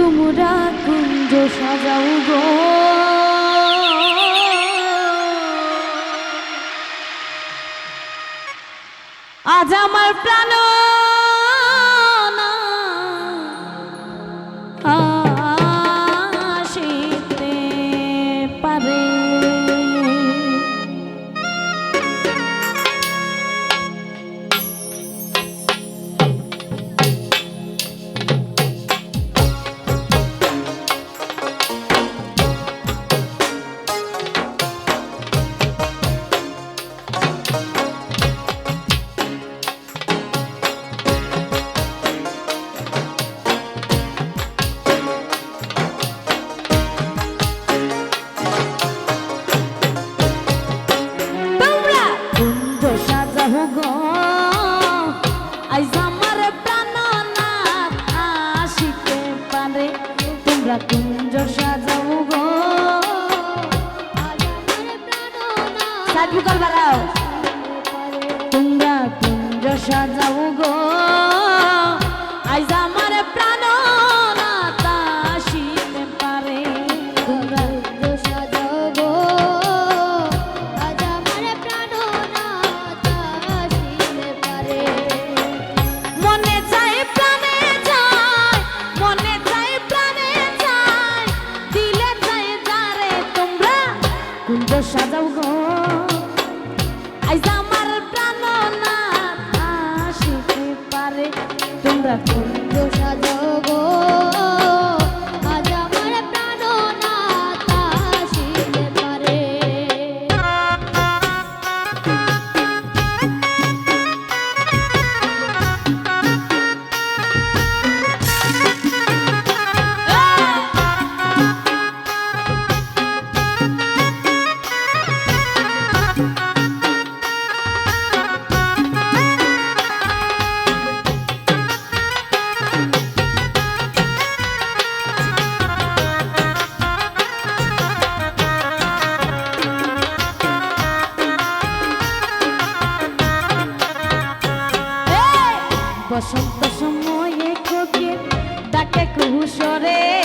তোমরা কুঞ্জ সাজাও গো। আজ আমার প্রাণ তোমরা কুঞ্জ সাজাও গো। সাজু কল বাড়াও। তোমরা কুঞ্জ সাজাও গো। তোমরা কুঞ্জ সাজগো তাকে কুহুসরে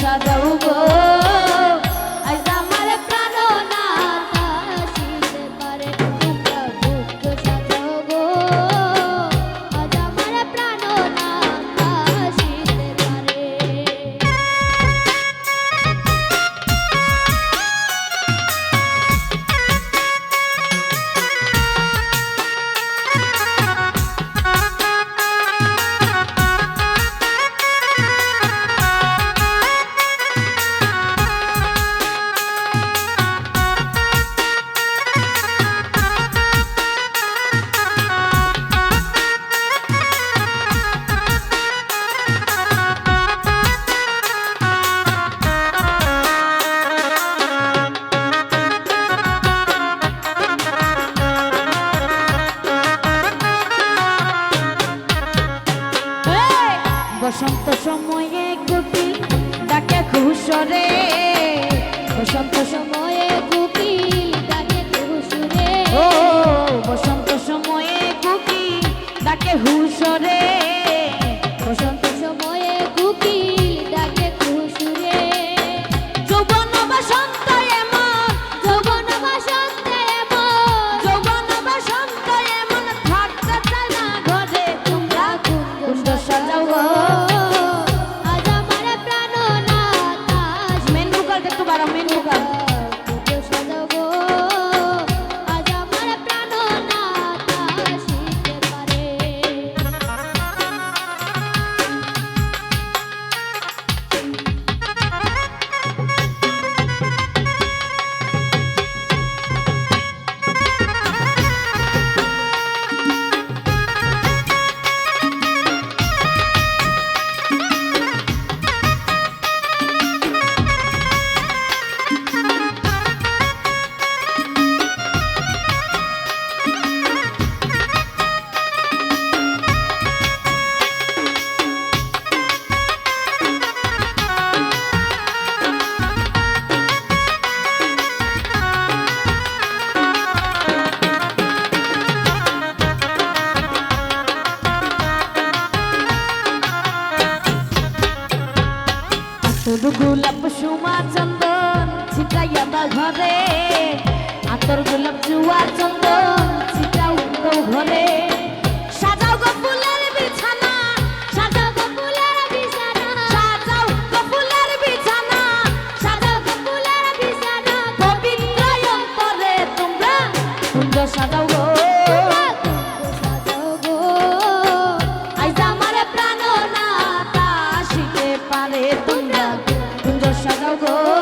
সাজাও গো। ঈশ্বরে। গোলাপ সুমা চন্দন ছিটাইয়া বা ঘরে। আতর গোলাপ জুয়া চন্দন ছিটাও তো ঘরে। গো।